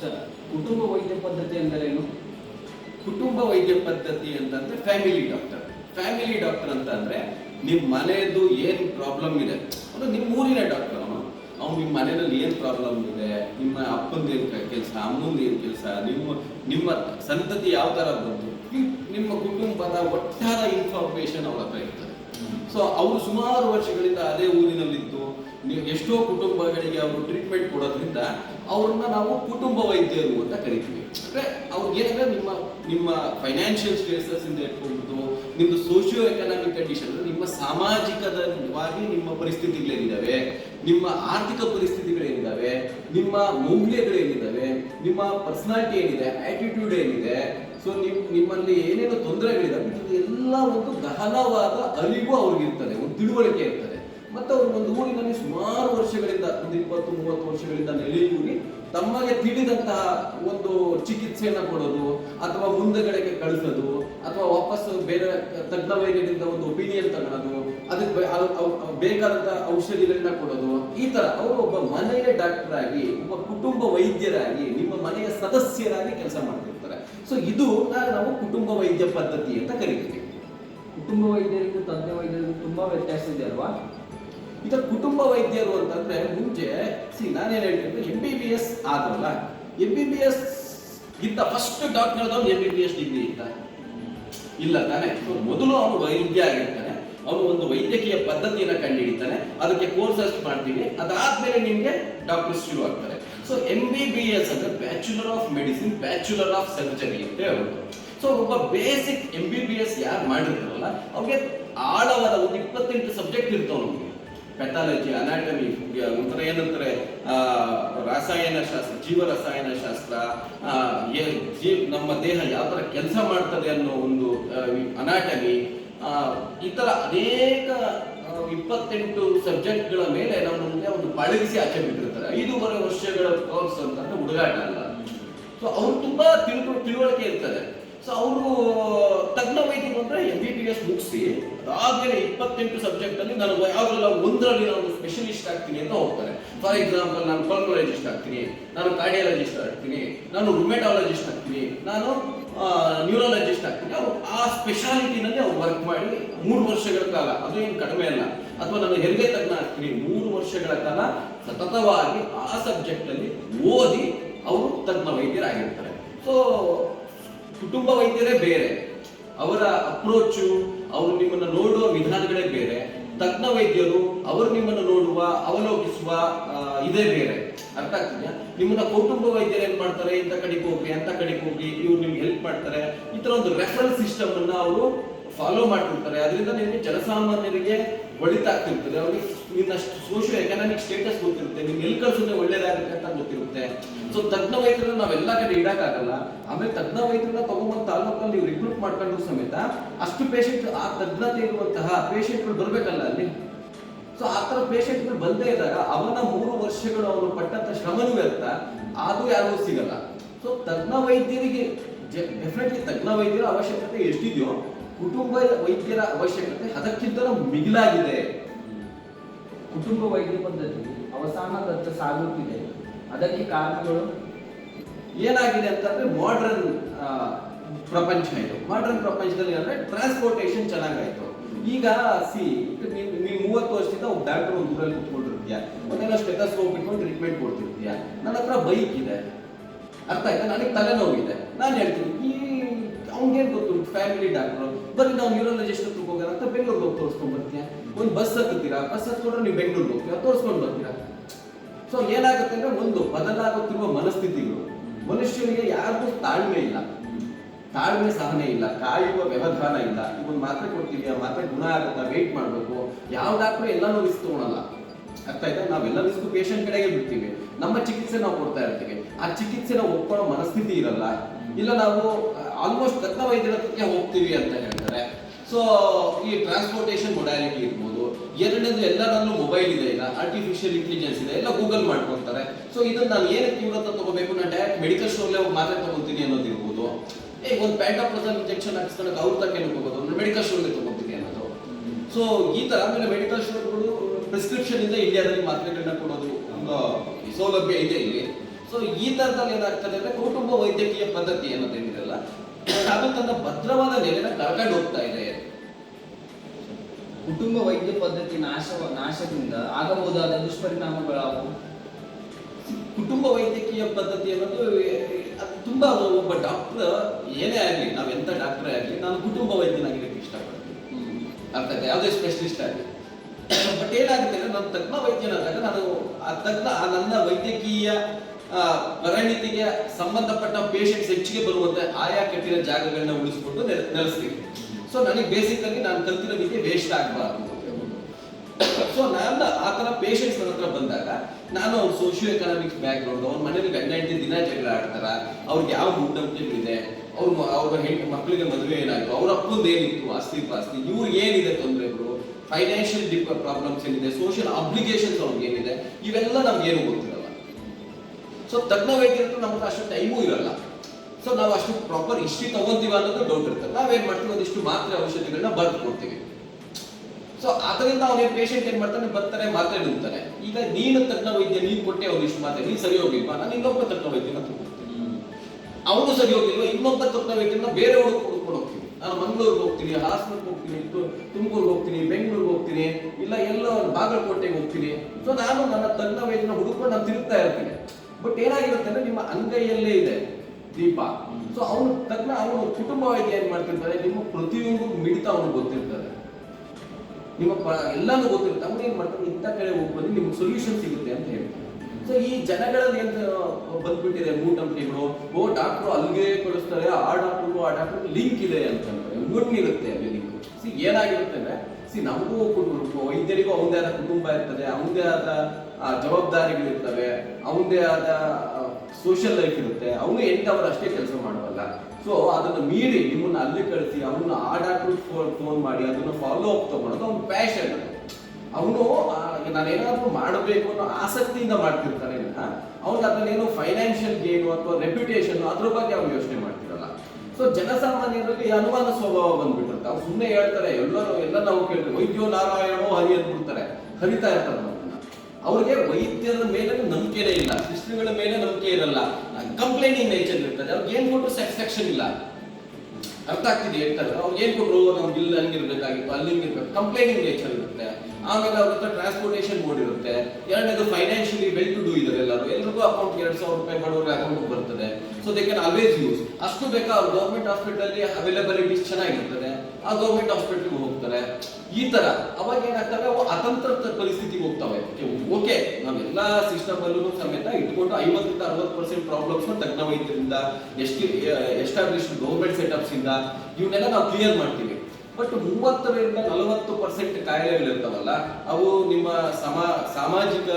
Sir, ಕುಟುಂಬ ವೈದ್ಯ ಪದ್ಧತಿ ಅಂದರೇನು ಕುಟುಂಬ ವೈದ್ಯ ಪದ್ಧತಿ ಅಂತಂದ್ರೆ ಫ್ಯಾಮಿಲಿ ಡಾಕ್ಟರ್ ಫ್ಯಾಮಿಲಿ ಡಾಕ್ಟರ್ ಅಂತಂದ್ರೆ ನಿಮ್ಮ ನಿಮ್ ಮನೆಯದು ಏನ್ ಪ್ರಾಬ್ಲಮ್ ಇದೆ? ಅಂದ್ರೆ ನಿಮ್ಮ ಊರಿನ ಡಾಕ್ಟರ್ ಅವನು. ಅವ್ನು ನಿಮ್ಮ ಮನೆಯಲ್ಲಿ ಏನ್ ಪ್ರಾಬ್ಲಮ್ ಇದೆ? ನಿಮ್ಮ ಅಪ್ಪಂದು ಏನ್ ಕೆಲಸ, ಅಮ್ಮಂದು ಏನ್ ಕೆಲಸ? ನಿಮ್ಮ ನಿಮ್ಮ ಸಂತತಿ ಯಾವ ತರ ಬಂತು? ನಿಮ್ಮ ಕುಟುಂಬದ ಒಟ್ಟಾದ ಇನ್ಫಾರ್ಮೇಶನ್ ಅವ್ರ ಹತ್ರ ಇರ್ತದೆ. ಸೊ ಅವರು ಸುಮಾರು ವರ್ಷಗಳಿಂದ ಅದೇ ಊರಿನಲ್ಲಿದ್ದು. ಎಷ್ಟೋ ಕುಟುಂಬಗಳಿಗೆ ಅವರು ಟ್ರೀಟ್ಮೆಂಟ್ ಕೊಡೋದ್ರಿಂದ ಅವ್ರನ್ನ ನಾವು ಕುಟುಂಬ ವೈದ್ಯರು ಅಂತ ಕರಿತೀವಿ. ಅಂದ್ರೆ ಅವ್ರಿಗೆ ಏನಂದ್ರೆ ನಿಮ್ಮ ನಿಮ್ಮ ಫೈನಾನ್ಷಿಯಲ್ ಸ್ಟೇಟಸ್ ಇಂದ ಇಟ್ಕೊಂಡು ನಿಮ್ದು ಸೋಷಿಯೋ ಎಕನಾಮಿಕ್ ಕಂಡೀಷನ್ ನಿಮ್ಮ ಸಾಮಾಜಿಕವಾಗಿ ನಿಮ್ಮ ಪರಿಸ್ಥಿತಿಗಳೇನಿದ್ದಾವೆ ನಿಮ್ಮ ಆರ್ಥಿಕ ಪರಿಸ್ಥಿತಿಗಳೇನಿದ್ದಾವೆ ನಿಮ್ಮ ಮೌಲ್ಯಗಳೇನಿದಾವೆ, ನಿಮ್ಮ ಪರ್ಸನಾಲಿಟಿ ಏನಿದೆ ಆಟಿಟ್ಯೂಡ್ ಏನಿದೆ ಸೊ ನಿಮ್, ನಿಮ್ಮಲ್ಲಿ ಏನೇನು ತೊಂದರೆಗಳಿದಾವೆ ಎಲ್ಲ ಒಂದು ಗಹನವಾದ ಅರಿವು ಅವ್ರಿಗಿರ್ತದೆ, ಒಂದು ತಿಳುವಳಿಕೆ ಇರ್ತದೆ. ಮತ್ತೆ ಅವರು ಒಂದು ಊರಿನಲ್ಲಿ ಸುಮಾರು ವರ್ಷಗಳಿಂದ, ಒಂದು ಇಪ್ಪತ್ತು, ಮೂವತ್ತು ವರ್ಷಗಳಿಂದ ನೆಲೆಯೂರಿ, ತಮಗೆ ತಿಳಿದಂತಹ ಒಂದು ಚಿಕಿತ್ಸೆಯನ್ನ ಕೊಡೋದು, ಅಥವಾ ಮುಂದಗಡೆಗೆ ಕಳಿಸೋದು, ಅಥವಾ ವಾಪಸ್ ಬೇರೆ ತಜ್ಞ ವೈದ್ಯರಿಂದ ಒಂದು ಒಪಿನಿಯನ್ ತಗೊಳ್ಳೋದು ಅದಕ್ಕೆ ಬೇಕಾದಂತಹ ಔಷಧಿಗಳನ್ನ ಕೊಡೋದು, ಈ ತರ ಅವರು ಒಬ್ಬ ಮನೆಯ ಡಾಕ್ಟರ್ ಆಗಿ, ಒಬ್ಬ ಕುಟುಂಬ ವೈದ್ಯರಾಗಿ, ನಿಮ್ಮ ಮನೆಯ ಸದಸ್ಯರಾಗಿ ಕೆಲಸ ಮಾಡ್ತಿರ್ತಾರೆ. ಸೊ ಇದು ನಾವು ಕುಟುಂಬ ವೈದ್ಯ ಪದ್ಧತಿ ಅಂತ ಕರಿತೀವಿ. ಕುಟುಂಬ ವೈದ್ಯರಿಗೂ ತಜ್ಞ ವೈದ್ಯರಿಗೂ ತುಂಬಾ ವ್ಯತ್ಯಾಸ ಇದೆ ಅಲ್ವಾ? ಈಗ ಕುಟುಂಬ ವೈದ್ಯರು ಅಂತಂದ್ರೆ ಮುಂಚೆ, ಸಿ, ನಾನೇನ್ ಹೇಳ್ತೀನಿ ಎಂ ಬಿ ಬಿ ಎಸ್ ಆದ್ರಲ್ಲ ಎಂ ಬಿ ಬಿ ಎಸ್ ಗಿಂತ first doctor ಆದವ್ನು M B B S degree ಇದ್ದ. ಇಲ್ಲ ತಾನೆ ಮೊದಲು ಅವನು ವೈದ್ಯ ಆಗಿರ್ತಾನೆ, ಅವನು ಒಂದು ವೈದ್ಯಕೀಯ ಪದ್ಧತಿಯನ್ನ ಕಂಡುಹಿಡಿತಾನೆ, ಅದಕ್ಕೆ ಕೋರ್ಸಸ್ ಮಾಡ್ತೀವಿ, ಅದಾದ್ಮೇಲೆ ನಿಮ್ಗೆ ಡಾಕ್ಟರ್ ಶುರು ಆಗ್ತಾರೆ. So M B B S ಅಂದ್ರೆ bachelor of medicine bachelor of surgery ಅಂತ ಹೇಳ್ಬೋದು. ಸೊ ಒಬ್ಬ basic M B B S ಯಾರು ಮಾಡಿರ್ತಾರಲ್ಲ, ಅವ್ರಿಗೆ ಆಳವಾದ ಒಂದು ಇಪ್ಪತ್ತೆಂಟು ಸಬ್ಜೆಕ್ಟ್ ಇರ್ತಾವ ಪೆಥಾಲಜಿ ಅನಾಟಮಿ ಒಂಥರ ಏನಂತಾರೆ ಆ, ರಾಸಾಯನ ಶಾಸ್ತ್ರ ಜೀವ ರಸಾಯನ ಶಾಸ್ತ್ರ ಆ, ಏ- ಜೀವ್ ನಮ್ಮ ದೇಹ ಯಾವ ತರ ಕೆಲಸ ಮಾಡ್ತದೆ ಅನ್ನೋ ಒಂದು ಅನಾಟಮಿ ಆ ಇತರ ಅನೇಕ ಇಪ್ಪತ್ತೆಂಟು ಸಬ್ಜೆಕ್ಟ್ಗಳ ಮೇಲೆ ನಮ್ಮ ಮುಂದೆ ಒಂದು ಪಳಗಿಸಿ ಆಚೆ ಬಿಟ್ಟಿರ್ತಾರೆ. ಐದೂವರೆ ವರ್ಷಗಳ ಕೋರ್ಸ್ ಅಂತಂದ್ರೆ ಹುಡುಗಾಟ ಅಲ್ಲ. ಸೊ ಅವ್ರು ತುಂಬಾ ತಿಳ್ಕೊ ತಿಳುವಳಿಕೆ ಇರ್ತದೆ. ಸೊ ಅವರು ತಜ್ಞ ವೈದ್ಯರು ಅಂದ್ರೆ ಎಂ ಬಿ ಬಿ ಎಸ್ ಮುಗಿಸಿ, ಅದಾದ್ಮೇಲೆ ಇಪ್ಪತ್ತೆಂಟು ಸಬ್ಜೆಕ್ಟ್ ಅಲ್ಲಿ ನಾನು ಯಾವ್ದ್ರಲ್ಲ ಒಂದರಲ್ಲಿ ನಾನು ಸ್ಪೆಷಲಿಸ್ಟ್ ಆಗ್ತೀನಿ ಅಂತ ಹೋಗ್ತಾರೆ. ಫಾರ್ ಎಕ್ಸಾಂಪಲ್ ನಾನು ಪಲ್ಮೊಲಜಿಸ್ಟ್ ಆಗ್ತೀನಿ, ನಾನು ಕಾರ್ಡಿಯಾಲಜಿಸ್ಟ್ ಆಗ್ತೀನಿ, ನಾನು ರುಮೆಟಾಲಜಿಸ್ಟ್ ಆಗ್ತೀನಿ, ನಾನು ನ್ಯೂರಾಲಜಿಸ್ಟ್ ಆಗ್ತೀನಿ. ಅವ್ರು ಆ ಸ್ಪೆಷಾಲಿಟಿನಲ್ಲಿ ಅವ್ರು ವರ್ಕ್ ಮಾಡಿ ಮೂರು ವರ್ಷಗಳ ಕಾಲ, ಅದು ಏನು ಕಡಿಮೆ ಅಲ್ಲ. ಅಥವಾ ನಾನು ಹೆರಿಗೆ ತಜ್ಞ ಆಗ್ತೀನಿ, ಮೂರು ವರ್ಷಗಳ ಕಾಲ ಸತತವಾಗಿ ಆ ಸಬ್ಜೆಕ್ಟಲ್ಲಿ ಓದಿ ಅವರು ತಜ್ಞ ವೈದ್ಯರಾಗಿರ್ತಾರೆ. ಸೊ ಕುಟುಂಬ ವೈದ್ಯರೇ ಬೇರೆ. ಅವರ ಅಪ್ರೋಚು ಅವರು ನಿಮ್ಮನ್ನ ನೋಡುವ ವಿಧಾನಗಳೇ ಬೇರೆ. ತಜ್ಞ ವೈದ್ಯರು ಅವರು ನಿಮ್ಮನ್ನು ನೋಡುವ, ಅವಲೋಕಿಸುವ ಇದೇ ಬೇರೆ. ಅರ್ಥ ಆಗ್ತಿದ್ಯಾ? ನಿಮ್ಮನ್ನ ಕುಟುಂಬ ವೈದ್ಯರು ಏನ್ ಮಾಡ್ತಾರೆ? ಇಂಥ ಕಡೆಗೆ ಹೋಗ್ರಿ ಅಂತ ಕಡೆಗೆ ಹೋಗ್ರಿ, ಇವ್ರು ನಿಮ್ಗೆ ಹೆಲ್ಪ್ ಮಾಡ್ತಾರೆ. ಈ ತರ ಒಂದು ರೆಫರಲ್ ಸಿಸ್ಟಮ್ ಅನ್ನ ಅವರು ಫಾಲೋ ಮಾಡ್ತಿರ್ತಾರೆ. ಅದರಿಂದ ನಿಮಗೆ ಜನಸಾಮಾನ್ಯರಿಗೆ ಒಳಿತಾಗ್ತಿರ್ತದೆ. ಅವ್ರಿಗೆ ನಿನ್ನ ಸೋಷಿಯೋ ಎಕನಾಮಿಕ್ ಸ್ಟೇಟಸ್ ಗೊತ್ತಿರುತ್ತೆ ನಿಮ್ಗೆ ಎಲ್ಲಿ ಕಳ್ಸಿದ್ರೆ ಒಳ್ಳೇದಾಗುತ್ತೆ ಅಂತ ಗೊತ್ತಿರುತ್ತೆ. ಸೊ ತಜ್ಞ ವೈದ್ಯರನ್ನ ನಾವೆಲ್ಲ ಕಡೆ ಇಡಕ್ಕಾಗಲ್ಲ ಆಮೇಲೆ ತಜ್ಞ ವೈದ್ಯರನ್ನ ತಗೊಂಬಂದ್ ತಾಲೂಕಲ್ಲಿ ನೀವು ರಿಕ್ರೂಟ್ ಮಾಡ್ಕೊಂಡು ಸಮೇತ ಅಷ್ಟು ಪೇಷಂಟ್ ಆ ತಜ್ಞತೆ ಇರುವಂತಹ ಪೇಷಂಟ್ಗಳು ಬರಬೇಕಲ್ಲ ಅಲ್ಲಿ. ಸೊ ಆ ಥರ ಪೇಷಂಟ್ಗಳು ಬಂದೇ ಇದ್ದಾಗ ಅವನ ಮೂರು ವರ್ಷಗಳು ಅವನು ಪಟ್ಟಂತ ಶ್ರಮನೂ ವ್ಯರ್ಥ ಅದು ಯಾರಿಗೂ ಸಿಗಲ್ಲ. ಸೊ ತಜ್ಞ ವೈದ್ಯರಿಗೆ ಡೆಫಿನೆಟ್ಲಿ ತಜ್ಞ ವೈದ್ಯರ ಅವಶ್ಯಕತೆ ಎಷ್ಟಿದೆಯೋ, ಕುಟುಂಬ ವೈದ್ಯರ ಅವಶ್ಯಕತೆ ಅದಕ್ಕಿಂತ ಮಿಗಿಲಾಗಿದೆ. ಕುಟುಂಬ ವೈದ್ಯ ಪದ್ಧತಿ ಅವಸಾನದತ್ತ ಸಾಗುತ್ತಿದೆ. ಅದಕ್ಕೆ ಕಾರಣಗಳು? ಏನಾಗಿದೆ ಅಂತಂದ್ರೆ ಮಾಡರ್ನ್ ಪ್ರಪಂಚ ಇದು. ಮಾಡರ್ನ್ ಪ್ರಪಂಚದಲ್ಲಿ ಅಂದ್ರೆ ಟ್ರಾನ್ಸ್ಪೋರ್ಟೇಷನ್ ಚೆನ್ನಾಗಾಯ್ತು. ಈಗ ಸಿ ನೀವು ನೀವು ಮೂವತ್ತು ವರ್ಷದಿಂದ ಒಬ್ಬ ಡಾಕ್ಟರ್ ಒಂದು ಊರಲ್ಲಿ ಕುತ್ಕೊಂಡಿರ್ತೀಯ. ಒಂದೆಲ್ಲ ಸ್ಟೆಥೋಸ್ಕೋಪ್ ಇಟ್ಕೊಂಡು ಟ್ರೀಟ್ಮೆಂಟ್ ಕೊಡ್ತಿರ್ತೀಯ. ನನ್ನ ಹತ್ರ ಬೈಕ್ ಇದೆ. ಅರ್ಥ ಆಯ್ತಾ? ನನಗೆ ತಲೆನೋವಿದೆ. ನಾನು ಹೇಳ್ತೀನಿ, ಈ ಅವ್ನಿಗೇನು ಗೊತ್ತು? ಫ್ಯಾಮಿಲಿ ಡಾಕ್ಟರ್ ಬರೀ ನಾವು ನ್ಯೂರಾಲಜಿಸ್ಟ್ ಹತ್ರ ಹೋಗೋಣ ಅಂತ ಬೆಂಗಳೂರಿಗೆ ಹೋಗಿ ತೋರಿಸ್ಕೊಂಡ್ ಬರ್ತೀಯ. ಒಂದು ಬಸ್ ಹತ್ತುತ್ತೀರಾ? ಬಸ್ ಹತ್ಕೊಂಡ್ರೆ ನೀವು ಬೆಂಗಳೂರಿಗೆ ಹೋಗ್ತೀರಾ? ತೋರಿಸ್ಕೊಂಡು ಬರ್ತೀರಾ? ಸೊ ಏನಾಗುತ್ತೆ ಅಂದ್ರೆ ಒಂದು ಬದಲಾಗುತ್ತಿರುವ ಮನಸ್ಥಿತಿಗಳು. ಮನುಷ್ಯನಿಗೆ ಯಾರಿಗೂ ತಾಳ್ಮೆ ಇಲ್ಲ. ತಾಳ್ಮೆ ಸಹನೆ ಇಲ್ಲ. ಕಾಯುವ ವ್ಯವಧಾನ ಇಲ್ಲ. ಇವನ್ ಮಾತ್ರೆ ಕೊಡ್ತೀವಿ, ಆ ಮಾತ್ರೆ ಗುಣ ಆಗುತ್ತಾ? ವೇಟ್ ಮಾಡಬೇಕು. ಯಾವ ಡಾಕ್ಟ್ರು ಎಲ್ಲಾನು ರಿಸ್ಕ್ ತಗೊಳಲ್ಲ. ಅರ್ಥ ಆಯ್ತಾ? ನಾವೆಲ್ಲ ರಿಸ್ಕ್ ಪೇಷಂಟ್ ಕಡೆಗೆ ಬಿಡ್ತೀವಿ. ನಮ್ಮ ಚಿಕಿತ್ಸೆ ನಾವು ಕೊಡ್ತಾ ಇರ್ತೀವಿ. ಆ ಚಿಕಿತ್ಸೆನ ಒಪ್ಕೊಳ್ಳೋ ಮನಸ್ಥಿತಿ ಇರಲ್ಲ. ಇಲ್ಲ ನಾವು ಆಲ್ಮೋಸ್ಟ್ ರಕ್ತ ವೈದ್ಯರ ಹೋಗ್ತೀವಿ ಅಂತ ಹೇಳ್ತಾರೆ. ಸೊ ಈ ಟ್ರಾನ್ಸ್ಪೋರ್ಟೇಷನ್ ಮೊಡಾಲಿಟಿ ಇರ್ಬೋದು. ಎರಡನೇದು ಎಲ್ಲರಲ್ಲೂ ಮೊಬೈಲ್ ಇದೆ ಈಗ ಆರ್ಟಿಫಿಷಿಯಲ್ ಇಂಟೆಲಿಜೆನ್ಸ್ ಇದೆ, ಎಲ್ಲ ಗೂಗಲ್ ಮಾಡ್ಕೊಳ್ತಾರೆ ಸೊ ಇದನ್ನ ನಾನು ಏನಕ್ಕೆ ತೀವ್ರತ ತಗೋಬೇಕು? ನಾನು ಡೈರೆಕ್ಟ್ ಮೆಡಿಕಲ್ ಸ್ಟೋರ್ಲೇ ಹೋಗಿ ಮಾತ್ರ ತಗೊತೀನಿ ಅನ್ನೋದಿರ್ಬೋದು ಏ, ಒಂದು ಪ್ಯಾಂಟಾಪ್ರಸಲ್ ಇಂಜೆಕ್ಷನ್ ಹಾಕಿಸ್ಕೊಂಡು ಅವ್ರ ತಕ್ಕ ಹೋಗೋದು ಮೆಡಿಕಲ್ ಸ್ಟೋರ್ಗೆ ತಗೋತೀನಿ ಅನ್ನೋದು. ಸೊ ಈ ತರ ಆಮೇಲೆ ಮೆಡಿಕಲ್ ಸ್ಟೋರ್ಗಳು ಪ್ರಿಸ್ಕ್ರಿಪ್ಷನ್ ಇಂದ ಇಂಡಿಯಾದಲ್ಲಿ ಮಾತ್ರೆಗಳನ್ನ ಕೊಡೋದು ಒಂದು ಸೌಲಭ್ಯ ಇದೆ ಇಲ್ಲಿ. ಸೊ ಈ ತರದಲ್ಲಿ ಏನಾಗ್ತದೆ ಅಂದ್ರೆ ಕುಟುಂಬ ವೈದ್ಯಕೀಯ ಪದ್ಧತಿ ಅನ್ನೋದೇನಿರಲ್ಲ ಅದು ತನ್ನ ಭದ್ರವಾದ ನೆಲೆನ ಕರ್ಕೊಂಡು ಹೋಗ್ತಾ ಇದೆ. ಕುಟುಂಬ ವೈದ್ಯ ಪದ್ಧತಿ ನಾಶ ನಾಶದಿಂದ ಆಗಬಹುದಾದ ದುಷ್ಪರಿಣಾಮಗಳಾವು ಕುಟುಂಬ ವೈದ್ಯಕೀಯ ಪದ್ಧತಿ ಅನ್ನೋದು ಅದು ತುಂಬಾ ಒಬ್ಬ ಡಾಕ್ಟರ್ ಏನೇ ಆಗಲಿ ನಾವು ಎಂತ ಡಾಕ್ಟರೇ ಆಗಲಿ ನಾನು ಕುಟುಂಬ ವೈದ್ಯನಾಗಿರಕ್ಕೆ ಇಷ್ಟಪಡ್ತೀನಿ. ಅರ್ಥ ಯಾವುದೇ ಸ್ಪೆಷಲಿಸ್ಟ್ ಆಗಲಿ. ಬಟ್ ಏನಾಗುತ್ತೆ ಅಂದ್ರೆ ನಾನು ತಜ್ಞ ವೈದ್ಯನಾದಾಗ ನಾನು ಆ ತಜ್ಞ ಆ ನನ್ನ ವೈದ್ಯಕೀಯ ಪರಿಣಿತಿಗೆ ಸಂಬಂಧಪಟ್ಟ ಪೇಷಂಟ್ಸ್ ಹೆಚ್ಚಿಗೆ ಬರುವಂತೆ ಆಯಾ ಕೆಟ್ಟಿರೋ ಜಾಗಗಳನ್ನ ಉಳಿಸ್ಕೊಂಡು ನೆಲೆ- ನೆಲೆಸ್ತೀನಿ. ಸೊ ನನಗೆ ಬೇಸಿಕಲಿ ನಾನು ಕಲ್ತಿರೋ ವಿದ್ಯೆ ವೇಸ್ಟ್ ಆಗಬಾರ್ದು. ಸೊ ನಾನು ಆ ಥರ ಪೇಷಂಟ್ಸ್ ನನ್ನ ಹತ್ರ ಬಂದಾಗ, ನಾನು ಅವ್ರ ಸೋಷಿಯೋ ಎಕನಾಮಿಕ್ಸ್ ಬ್ಯಾಕ್ ಗ್ರೌಂಡ್ ಅವ್ರ ಮನೇಲಿ ಗಂಡ ಹೆಂಡತಿ ದಿನ ಜಗಳ ಆಡ್ತಾರ, ಅವ್ರಿಗೆ ಯಾವ ಮೂಢನಂಬಿಕೆಗಳಿದೆ ಅವ್ರ ಅವ್ರ ಹೆಣ್ಣು ಮಕ್ಕಳಿಗೆ ಮದುವೆ ಏನಾಯ್ತು, ಅವ್ರ ಅಪ್ಪಂದು ಏನಿತ್ತು, ಆಸ್ತಿ ಪಾಸ್ತಿ ಇವ್ರಿಗೆ ಏನಿದೆ ತೊಂದರೆಗಳು ಫೈನಾನ್ಷಿಯಲ್ ಡಿಪ್ ಪ್ರಾಬ್ಲಮ್ಸ್ ಏನಿದೆ ಸೋಷಿಯಲ್ ಅಪ್ಲಿಕೇಶನ್ಸ್ ಅವ್ರಿಗೆ ಏನಿದೆ, ಇವೆಲ್ಲ ನಮ್ಗೆ ಏನು ಗೊತ್ತಿರಲ್ಲ. ಸೊ ತಜ್ಞ ವೈದ್ಯರು ನಮ್ಗೆ ಅಷ್ಟು ಟೈಮೂ ಇರಲ್ಲ. ಸೊ ನಾವು ಅಷ್ಟು ಪ್ರಾಪರ್ ಹಿಸ್ಟ್ರಿ ತಗೊಂತೀವ ಅನ್ನೋದು ಡೌಟ್ ಇರ್ತದೆ ನಾವೇನ್ ಮಾಡ್ತೀವಿ? ಒಂದಿಷ್ಟು ಮಾತ್ರೆ ಔಷಧಿಗಳನ್ನ ಬರ್ದು ಕೊಡ್ತೀವಿ. ಸೊ ಅದರಿಂದ ಅವನೇ ಪೇಷಂಟ್ ಏನ್ ಮಾಡ್ತಾನೆ? ಬರ್ತಾನೆ, ಮಾತ್ರೆ ನುಗ್ತಾನೆ. ಈಗ ನೀನು ತಜ್ಞ ವೈದ್ಯ, ನೀನು ಕೊಟ್ಟೆ ಒಂದಿಷ್ಟು ಮಾತ್ರೆ. ನೀನ್ ಸರಿ ಹೋಗಿಲ್ವಾ ನಾನು ಇನ್ನೊಬ್ಬ ತಜ್ಞ ವೈದ್ಯನ ಅವನು ಸರಿ ಹೋಗಿಲ್ವಾ ಇನ್ನೊಬ್ಬ ತಜ್ಞ ವೈದ್ಯನ ಬೇರೆ ಹುಡ್ಕೊಂಡು ಹೋಗ್ತೀನಿ. ನಾನು ಮಂಗಳೂರಿಗೆ ಹೋಗ್ತೀನಿ, ಹಾಸನಕ್ಕೆ ಹೋಗ್ತೀನಿ ತುಮಕೂರ್ಗೆ ಹೋಗ್ತೀನಿ, ಬೆಂಗಳೂರಿಗೆ ಹೋಗ್ತೀನಿ, ಇಲ್ಲ ಎಲ್ಲೋ ಬಾಗಲಕೋಟೆಗೆ ಹೋಗ್ತೀನಿ. ಸೊ ನಾನು ನನ್ನ ತಜ್ಞ ವೈದ್ಯನ ಹುಡುಕೊಂಡು ನಾನು ತಿರುಗ್ತಾ ಇರ್ತೀನಿ. ಬಟ್ ಏನಾಗಿರುತ್ತೆ ಅಂದ್ರೆ ನಿಮ್ಮ ಅಂಗೈಯಲ್ಲೇ ಇದೆ. ದೀಪ ಸೊ ಅವನು ತಕ್ಷಣ ಅವನು ಕುಟುಂಬವಾಗಿ ಏನ್ ಮಾಡ್ತಿರ್ತಾರೆ? ನಿಮ್ಮ ಪ್ರತಿಯೊಂದು ಮಿಡಿತ ಅವನು ಗೊತ್ತಿರ್ತಾರೆ ನಿಮ್ಮ ಎಲ್ಲಾನು ಗೊತ್ತಿರುತ್ತೆ. ಅವ್ನು ಏನ್ ಮಾಡ್ತಾರೆ? ಇಂಥ ಕಡೆ ಹೋಗ್ಬೋದು ನಿಮ್ಗೆ ಸೊಲ್ಯೂಷನ್ ಸಿಗುತ್ತೆ ಅಂತ ಹೇಳ್ತಾರೆ. ಸೊ ಈ ಜನಗಳಲ್ಲಿ ಏನ್ ಬಂದ್ಬಿಟ್ಟಿದೆ ಮೂಢನಂಬಿಕೆಗಳು ಓ ಡಾಕ್ಟ್ರು ಅಲ್ಲಿಗೆ ಕಳಿಸ್ತಾರೆ. ಆ ಡಾಕ್ಟ್ರು ಆ ಡಾಕ್ಟ್ರು ಲಿಂಕ್ ಇದೆ ಅಂತ ಇರುತ್ತೆ ಅಲ್ಲಿ ಲಿಂಕ್ ಸಿ ಏನಾಗಿರುತ್ತೆ ಅಂದ್ರೆ ಸಿ ನಮಗೂ ಕುಟುಂಬ ವೈದ್ಯರಿಗೂ ಅವನದೇ ಆದ ಕುಟುಂಬ ಇರ್ತದೆ. ಅವನದೇ ಆದ ಜವಾಬ್ದಾರಿಗಳಿರ್ತವೆ. ಅವನದೇ ಆದ ಸೋಷಿಯಲ್ ಲೈಫ್ ಇರುತ್ತೆ. ಅವನು ಎಂಟು ಅವರ್ ಅಷ್ಟೇ ಕೆಲಸ ಮಾಡುವಲ್ಲ. ಸೊ ಅದನ್ನು ಮೀರಿ ನಿಮ್ಮನ್ನು ಅಲ್ಲಿ ಕಳಿಸಿ ಅವನ್ನ ಆ ಡಾಕ್ಟರ್ ಫೋನ್ ಮಾಡಿ, ಅದನ್ನು ಫಾಲೋ ಅಪ್ ತಗೊಂಡು ಅವ್ನ ಪ್ಯಾಷನ್ ಅವನು ನಾನೇನಾದರೂ ಮಾಡಬೇಕು ಅನ್ನೋ ಆಸಕ್ತಿಯಿಂದ ಮಾಡ್ತಿರ್ತಾನೆ ಅವ್ನಿಗೆ ಅದನ್ನೇನು ಫೈನಾನ್ಷಿಯಲ್ ಗೇನು ಅಥವಾ ರೆಪ್ಯುಟೇಷನ್ ಅದ್ರ ಬಗ್ಗೆ ಅವ್ನು ಯೋಚನೆ ಮಾಡ್ತಿರಲ್ಲ. ಸೊ ಜನಸಾಮಾನ್ಯರಲ್ಲಿ ಅನುಮಾನ ಸ್ವಭಾವ ಬಂದ್ಬಿಟ್ಟಿರುತ್ತೆ ಅವ್ರು ಸುಮ್ಮನೆ ಹೇಳ್ತಾರೆ, ಎಲ್ಲರೂ, ಎಲ್ಲ ನಾವು ಕೇಳ್ತೀವಿ ವೈದ್ಯೋ ನಾರಾಯಣೋ, ಹರಿ ಅಂದ್ಬಿಡ್ತಾರೆ. ಹರಿತಾ ಇರ್ತಾರೆ ಅವ್ರಿಗೆ ವೈದ್ಯರ ಮೇಲೆ ನಂಬಿಕೆನೇ ಇಲ್ಲ ಸಿಸ್ಟರ್ಗಳ ಮೇಲೆ ನಂಬಿಕೆ ಇರಲ್ಲ. ಕಂಪ್ಲೇನಿಂಗ್ ನೇಚರ್ ಇರ್ತದೆ. ಅವ್ರಿಗೆ ಏನ್ ಕೊಟ್ಟರು ಸ್ಯಾಟಿಸ್ಫ್ಯಾಕ್ಷನ್ ಇಲ್ಲ. ಅರ್ಥ ಆಗ್ತಿದೆ ಹೇಳ್ತಾರೆ ಅವ್ರಿಗೆ ಏನ್ ಕೊಟ್ಟರು ನಮ್ಗೆ ಇಲ್ಲಿ ಹಂಗಿರ್ಬೇಕಾಗಿತ್ತು ಅಲ್ಲಿ ಹಿಂಗಿರ್ಬೇಕು ಕಂಪ್ಲೇನಿಂಗ್ ನೇಚರ್ ಇರುತ್ತೆ. ಆಮೇಲೆ ಅವ್ರ ಹತ್ರ ಟ್ರಾನ್ಸ್ಪೋರ್ಟೇಷನ್ ಬೋರ್ಡ್ ಇರುತ್ತೆ. ಎರಡನೇದು ಫೈನಾನ್ಷಿಯಲಿ ವೆಲ್ ಟು ಡೂ ಇದಾರೆ ಎಲ್ಲರೂ. ಎಲ್ರಿಗೂ ಅಕೌಂಟ್ ಎರಡು ಸಾವಿರ ರೂಪಾಯಿ ಮಾಡೋರಿಗೆ ಅಕೌಂಟ್ ಬರ್ತದೆ. So they can always use ಅಷ್ಟು ಬೇಕಾ ಅವ್ರು ಗೌರ್ಮೆಂಟ್ ಹಾಸ್ಪಿಟಲ್ ಅವೈಲಬಿಲಿಟೀಸ್ ಚೆನ್ನಾಗಿರ್ತದೆ. ಆ ಗೌರ್ಮೆಂಟ್ ಹಾಸ್ಪಿಟ್ಲಿಗೆ ಹೋಗ್ತಾರೆ. ಈ ತರ. ಅವಾಗ ಏನಾಗ್ತವೆ? ಅವು ಅತಂತ್ರ ಪರಿಸ್ಥಿತಿಗೆ ಹೋಗ್ತವೆ. ಓಕೆ ನಾವೆಲ್ಲ ಸಿಸ್ಟಮ್ ಅಲ್ಲೂ ಸಮೇತ ಇಟ್ಕೊಂಡು ಐವತ್ತರಿಂದ ಅರವತ್ತು ಪರ್ಸೆಂಟ್ ಪ್ರಾಬ್ಲಮ್ಸ್ ತಜ್ಞ ವೈದ್ಯರಿಂದ ಎಷ್ಟು ಎಸ್ಟಾಬ್ಲಿಷ್ ಗೌರ್ಮೆಂಟ್ ಸೆಟಪ್ಸ್ ಇಂದ ಇವನ್ನೆಲ್ಲ ನಾವು ಕ್ಲಿಯರ್ ಮಾಡ್ತೀವಿ. ಬಟ್ ಮೂವತ್ತರಿಂದ ನಲವತ್ತು ಪರ್ಸೆಂಟ್ ಕಾಯಿಲೆಗಳು ಇರ್ತಾವಲ್ಲ ಅವು ನಿಮ್ಮ ಸಮ, ಸಾಮಾಜಿಕ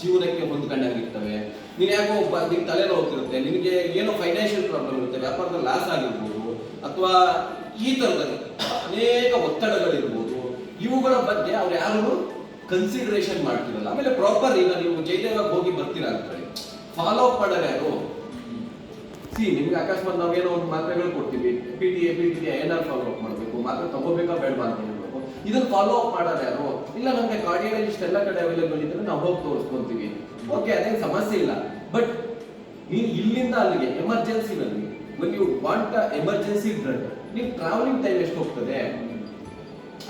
ಜೀವನಕ್ಕೆ ಹೊಂದ್ಕೊಂಡಾಗಿರ್ತವೆ. ನೀನು ಯಾಕೋ ಒಬ್ಬ, ನಿನ್ ತಲೆ ಹೋಗ್ತಿರುತ್ತೆ. ನಿನಗೆ ಏನೋ ಫೈನಾನ್ಷಿಯಲ್ ಪ್ರಾಬ್ಲಮ್ ಇರುತ್ತೆ, ವ್ಯಾಪಾರದಲ್ಲಿ ಲಾಸ್ ಆಗಿರ್ಬೋದು, ಅಥವಾ ಈ ತರದಲ್ಲಿ ಅನೇಕ ಒತ್ತಡಗಳಿರ್ಬೋದು. ಇವುಗಳ ಬಗ್ಗೆ ಅವ್ರು ಯಾರು ಕನ್ಸಿಡರೇಷನ್ ಮಾಡ್ತಿರಲ್ಲ. ಆಮೇಲೆ ಪ್ರಾಪರ್ ಈಗ ನೀವು ಜೈಲಿಗೆ ಹೋಗಿ ಬರ್ತೀರಾ ಅಂತ ಫಾಲೋ ಅಪ್ ಮಾಡೋರು ಯಾರು? ಸಿ ನಿಮ್ಗೆ ಅಕಸ್ಮಾತ್ ನಾವೇನೋ ಒಂದು ಮಾತ್ರೆಗಳು ಕೊಡ್ತೀವಿ. P T A P T ಏನಾದ್ರು ಫಾಲೋ ಅಪ್ ಮಾಡಬೇಕು. ಮಾತ್ರೆ ತಗೋಬೇಕಾ ಬೇಡವಾ ಅಂತ ಹೇಳ್ಬೇಕು. ಇದನ್ನ ಫಾಲೋ ಅಪ್ ಮಾಡೋರು ಯಾರು? ಇಲ್ಲ, ನಮ್ಗೆ ಕಾರ್ಡಿಯಾಲಜಿಸ್ಟ್ ಎಲ್ಲ ಕಡೆ ಅವೈಲೇಬಲ್ ಇದ್ರೆ ನಾವು ಹೋಗಿ ತೋರಿಸ್ಕೊಂತೀವಿ. ಓಕೆ ಅದೇನು ಸಮಸ್ಯೆ ಇಲ್ಲ. ಬಟ್ ಈ ಇಲ್ಲಿಂದ ಅಲ್ಲಿಗೆ ಎಮರ್ಜೆನ್ಸಿನಲ್ಲಿ when you want emergency drug ನೀವು ಟ್ರಾವೆಲಿಂಗ್ ಟೈಮ್ ಎಷ್ಟು ಹೋಗ್ತದೆ?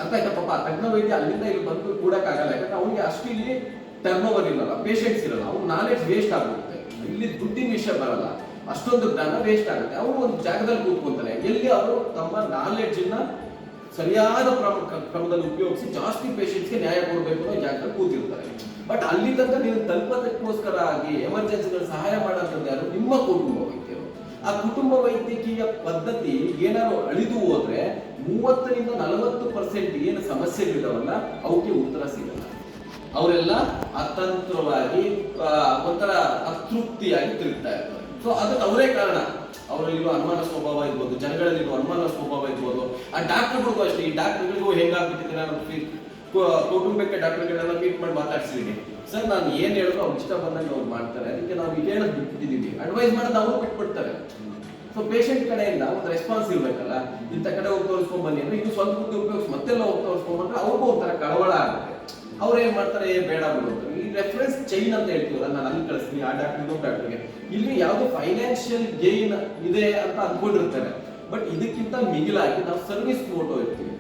ಅಂತ ಆಯ್ತಾ ಪಾಪ ತಜ್ಞ ವೈದ್ಯ ಅಲ್ಲಿಂದ ಇಲ್ಲಿ ಬಂದು ಕೂಡಕ್ಕಾಗಲ್ಲ, ಯಾಕಂದ್ರೆ ಅವ್ರಿಗೆ ಅಷ್ಟು ಇಲ್ಲಿ ಟರ್ನ್ ಓವರ್ ಇರಲ್ಲ ಪೇಷಂಟ್ಸ್ ಇರಲ್ಲ. ಅವ್ನ ನಾಲೆಡ್ಜ್ ವೇಸ್ಟ್ ಆಗುತ್ತೆ. ಇಲ್ಲಿ ದುಡ್ಡಿನ ವಿಷಯ ಬರಲ್ಲ. ಅಷ್ಟೊಂದು ಜ್ಞಾನ ವೇಸ್ಟ್ ಆಗುತ್ತೆ. ಅವರು ಒಂದು ಜಾಗದಲ್ಲಿ ಕೂತ್ಕೊಂತಾರೆ. ಎಲ್ಲಿ ಅವರು ತಮ್ಮ ನಾಲೆಡ್ಜ್ನ ಸರಿಯಾದ ಕ್ರಮ- ಕ್ರಮದಲ್ಲಿ ಉಪಯೋಗಿಸಿ ಜಾಸ್ತಿ ಪೇಷಂಟ್ಸ್ಗೆ ನ್ಯಾಯ ಕೊಡಬೇಕು ಅನ್ನೋ ಜಾಗದಲ್ಲಿ ಕೂತಿರ್ತಾರೆ. ಬಟ್ ಅಲ್ಲಿ ತನಕ ನೀವು ತಲುಪೋದಕ್ಕೋಸ್ಕರ ಆಗಿ ಎಮರ್ಜೆನ್ಸಿಗಳು ಸಹಾಯ ಮಾಡೋದ್ರಿಂದ ಯಾರು? ನಿಮ್ಮ ಕುಟುಂಬ. ಆ ಕುಟುಂಬ ವೈದ್ಯಕೀಯ ಪದ್ಧತಿ ಏನಾದ್ರು ಅಳಿದು ಹೋದ್ರೆ ಮೂವತ್ತರಿಂದ ನಲವತ್ತು ಪರ್ಸೆಂಟ್ ಏನು ಸಮಸ್ಯೆಗಳಿದಾವಲ್ಲ ಅವಕ್ಕೆ ಉತ್ತರ ಸಿಗಲ್ಲ. ಅವರೆಲ್ಲ ಅತಂತ್ರವಾಗಿ ಒಂಥರ ಅತೃಪ್ತಿಯಾಗಿ ತಿರುಗ್ತಾ ಇರ್ತಾರೆ. ಸೊ ಅದಕ್ಕೆ ಅವರೇ ಕಾರಣ. ಅವರಲ್ಲಿರುವ ಅನುಮಾನ ಸ್ವಭಾವ ಇರ್ಬೋದು ಜನಗಳಲ್ಲಿರುವ ಅನುಮಾನ ಸ್ವಭಾವ ಇರ್ಬೋದು. ಆ ಡಾಕ್ಟರ್ಗಳಿಗೂ ಅಷ್ಟೇ, ಈ ಡಾಕ್ಟರ್ಗಳಿಗೂ ಹೆಂಗಾಗ್ಬಿಟ್ಟಿದೆ ನಾನು ಕೌಟುಂಬಿಕ ಡಾಕ್ಟರ್ಗಳನ್ನ ಮೀಟ್ ಮಾಡಿ ಮಾತಾಡ್ಸಿದೀನಿ. ಸರ್, ನಾನು ಏನ್ ಹೇಳಿದ್ರು ಅವ್ರು ಇಷ್ಟ ಬಂದಂಗೆ ಅವ್ರು ಮಾಡ್ತಾರೆ. ಅದಕ್ಕೆ ನಾವು ಈಗ ಹೇಳೋದು ಬಿಟ್ಟಿದ್ದೀವಿ ಅಡ್ವೈಸ್ ಮಾಡೋದು ಅವರು ಬಿಟ್ಬಿಡ್ತಾರೆ. ಸೊ ಪೇಷಂಟ್ ಕಡೆಯಿಂದ ಒಂದು ರೆಸ್ಪಾನ್ಸ್ ಇರ್ಬೇಕಲ್ಲ. ಇಂಥ ಕಡೆ ಹೋಗಿ ತೋರಿಸ್ಕೊಂಡ್ ಬನ್ನಿ ಅಂದ್ರೆ ಇದು ಸ್ವಲ್ಪ ಹೊತ್ತು ಉಪಯೋಗಿಸಿ ಮತ್ತೆಲ್ಲ ಹೋಗಿ ತೋರಿಸ್ಕೊಂಡ್ಬಂದ್ರೆ ಅವ್ರಿಗೂ ಒಂಥರ ಕಳವಳ ಆಗುತ್ತೆ. ಅವ್ರು ಏನ್ ಮಾಡ್ತಾರೆ ಬೇಡ ಬಿಡುತ್ತೆ ಈ ರೆಫರೆನ್ಸ್ ಚೈನ್ ಅಂತ ಹೇಳ್ತೀವಲ್ಲ, ನಾನು ಅಲ್ಲಿ ಕಳಿಸ್ತೀನಿ, ಆ ಡಾಕ್ಟರ್ ಇನ್ನೊಬ್ಬ ಡಾಕ್ಟರ್ಗೆ ಇಲ್ಲಿ ಯಾವುದು ಫೈನಾನ್ಷಿಯಲ್ ಗೇನ್ ಇದೆ ಅಂತ ಅನ್ಕೊಂಡಿರ್ತಾರೆ ಬಟ್ ಇದಕ್ಕಿಂತ ಮಿಗಿಲಾಗಿ ನಾವು ಸರ್ವಿಸ್ ಫೋಟೋ ಇರ್ತೀವಿ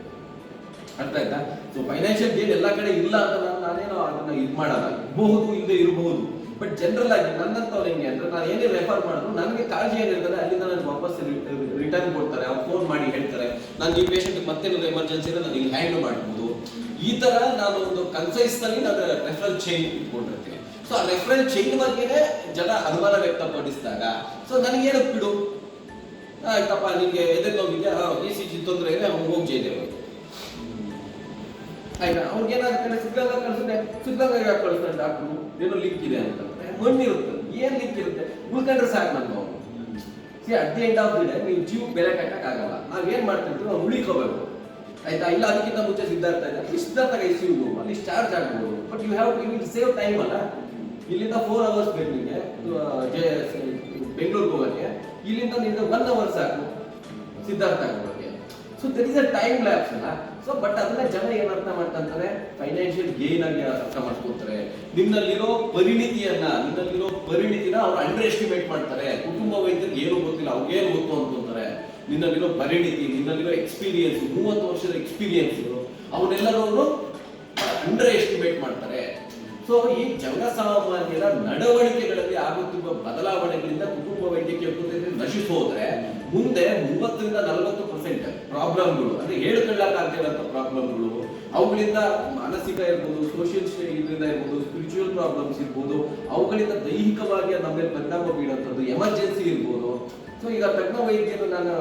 ಅರ್ಥ ಆಯ್ತಾ? ಸೊ ಫೈನಾನ್ಷಿಯಲ್ ಗೇನ್ ಎಲ್ಲ ಕಡೆ ಇಲ್ಲ ಅಂತ ನಾನು ನಾನೇನೋ ಅದನ್ನ ಇದು ಮಾಡಲ್ಲ. ಇರಬಹುದು ಇಲ್ಲದೆ ಇರಬಹುದು. ಬಟ್ ಜನರಲ್ ಆಗಿ ನನ್ನಂತವ್ರು ಹೆಂಗೆ ಅಂದ್ರೆ ನಾನು ಏನೇ ರೆಫರ್ ಮಾಡಿದ್ರು ನನಗೆ ಕಾಳಜಿ ಏನಿರ್ತದೆ ಅಲ್ಲಿಂದ ನನಗೆ ವಾಪಸ್ ರಿಟರ್ನ್ ಕೊಡ್ತಾರೆ. ಅವ್ರು ಫೋನ್ ಮಾಡಿ ಹೇಳ್ತಾರೆ. ನಾನು ಈ ಪೇಷಂಟ್ ಮತ್ತೇನಾದ್ರು ಎಮರ್ಜೆನ್ಸಿ ನನಗೆ ನಾನು ಇಲ್ಲಿ ಹ್ಯಾಂಡಲ್ ಮಾಡ್ಬೋದು. ಈ ತರ ನಾನು ಒಂದು ಕನ್ಸೈಸ್ನಲ್ಲಿ ನಾನು ರೆಫರಲ್ ಚೈನ್ ಇಟ್ಕೊಂಡಿರ್ತೀನಿ. ಸೊ ಆ ರೆಫರಲ್ ಚೈನ್ ಬಗ್ಗೆನೇ ಜನ ಅನುಮಾನ ವ್ಯಕ್ತಪಡಿಸಿದಾಗ ಸೊ ನನಗೇನು ಬಿಡು ಆಯ್ತಪ್ಪ ನಿಮಗೆ ಎದೆ ನೋವಿಗೆ ಎ ಸಿ ಜಿ ತೊಂದರೆ ಹೋಗಿ. ಆಯ್ತಾ ಅವ್ರಿಗೆ ಏನಾಗುತ್ತೆ ಸಿದ್ಧಗಂಗಾ ಕಳ್ಸಿದ್ರೆ ಸಿದ್ಧಗಂಗಾ ಯಾಕೆ ಕಳಿಸ್ತಾರೆ ಡಾಕ್ಟ್ರು ಏನೋ ಲಿಂಕ್ ಇದೆ ಅಂತ. ಮಣ್ಣಿರುತ್ತೆ. ಏನ್ ಲಿಂಕ್ ಇರುತ್ತೆ? ಉಳ್ಕೊಂಡ್ರೆ ಸಾಕು ನಾನು ಅವ್ನು see at the end of the day ನೀವು ಜೀವ ಬೆಲೆ ಕಟ್ಟಕ್ಕಾಗಲ್ಲ ಆಗಲ್ಲ. ಏನು ಮಾಡ್ತಿರ್ತೀವಿ ನಾವು ಉಳಿಕೋಬೇಕು. ಆಯ್ತಾ? ಇಲ್ಲ ಅದಕ್ಕಿಂತ ಮುಂಚೆ ಸಿದ್ಧಾರ್ಥ ಇದೆ. ಅಲ್ಲಿ ಸಿದ್ಧಾರ್ಥ ಐಸಿಯು ಅಲ್ಲಿ ಚಾರ್ಜ್ ಆಗ್ಬೋದು. But you have you will save time ಅಲ್ಲ? ಇಲ್ಲಿಂದ ಫೋರ್ ಅವರ್ಸ್ ಬೇಕು ನಿಮಗೆ. ಬೆಂಗಳೂರಿಗೆ ಹೋಗೋಕ್ಕೆ. ಇಲ್ಲಿಂದ ನಿಮ್ಗೆ ಒನ್ ಅವರ್ ಸಾಕು. ಸಿದ್ಧಾರ್ಥ ಆಗೋಕ್ಕೆ so that is a time lapse ಅಲ್ಲ? ಸೊ ಬಟ್ ಅದನ್ನ ಜನ ಏನ್ ಅರ್ಥ ಮಾಡ್ತಂತಾರೆ ಫೈನಾನ್ಷಿಯಲ್ ಗೇನ್ ಆಗಿ ಅರ್ಥ ಮಾಡ್ಕೊತಾರೆ. ನಿಮ್ಮಲ್ಲಿರೋ ಪರಿಣಿತಿಯನ್ನ ನಿಮ್ಮಲ್ಲಿರೋ ಪರಿಣಿತಿನ ಅವ್ರು ಅಂಡರ್ ಎಸ್ಟಿಮೇಟ್ ಮಾಡ್ತಾರೆ. ಕುಟುಂಬ ವೈದ್ಯರಿಗೆ ಏನು ಗೊತ್ತಿಲ್ಲ ಅವ್ರಿಗೇನು ಗೊತ್ತು ಅನ್ಕೊಂತಾರೆ? ನಿನ್ನಲ್ಲಿರೋ ಪರಿಣಿತಿ ನಿನ್ನಲ್ಲಿರೋ ಎಕ್ಸ್ಪೀರಿಯನ್ಸ್ ಮೂವತ್ತು ವರ್ಷದ ಎಕ್ಸ್ಪೀರಿಯನ್ಸ್ ಅವನ್ನೆಲ್ಲರೂ ಅಂಡರ್ ಎಸ್ಟಿಮೇಟ್ ಮಾಡ್ತಾರೆ. ಸೊ ಈ ಜನಸಾಮಾನ್ಯರ ನಡವಳಿಕೆಗಳಲ್ಲಿ ಆಗುತ್ತಿರುವ ಬದಲಾವಣೆಗಳಿಂದ ಕುಟುಂಬ ವೈದ್ಯಕೀಯ ಪದ್ಧತಿ ನಶಿಸೋದ್ರೆ, ಮುಂದೆ ಮೂವತ್ತರಿಂದ ನಲವತ್ತು ಪರ್ಸೆಂಟ್ ಪ್ರಾಬ್ಲಮ್ಗಳು ಅಂದ್ರೆ ಹೇಳ್ಕೊಳ್ಳಕ್ಕಾಗ್ತಿರೋ ಪ್ರಾಬ್ಲಮ್ಗಳು ಅವುಗಳಿಂದ ಮಾನಸಿಕ ಇರ್ಬೋದು ಸೋಷಿಯಲ್ ಇದರಿಂದ ಇರ್ಬೋದು ಸ್ಪಿರಿಚುವಲ್ ಪ್ರಾಬ್ಲಮ್ಸ್ ಇರ್ಬೋದು, ಅವುಗಳಿಂದ ದೈಹಿಕವಾಗಿ ನಮ್ಮ ಮೇಲೆ ಪರಿಣಾಮ ಬೀಳುವಂಥದ್ದು ಎಮರ್ಜೆನ್ಸಿ ಇರ್ಬೋದು. ಸೊ ಈಗ ತಜ್ಞ ವೈದ್ಯರು ನಾನು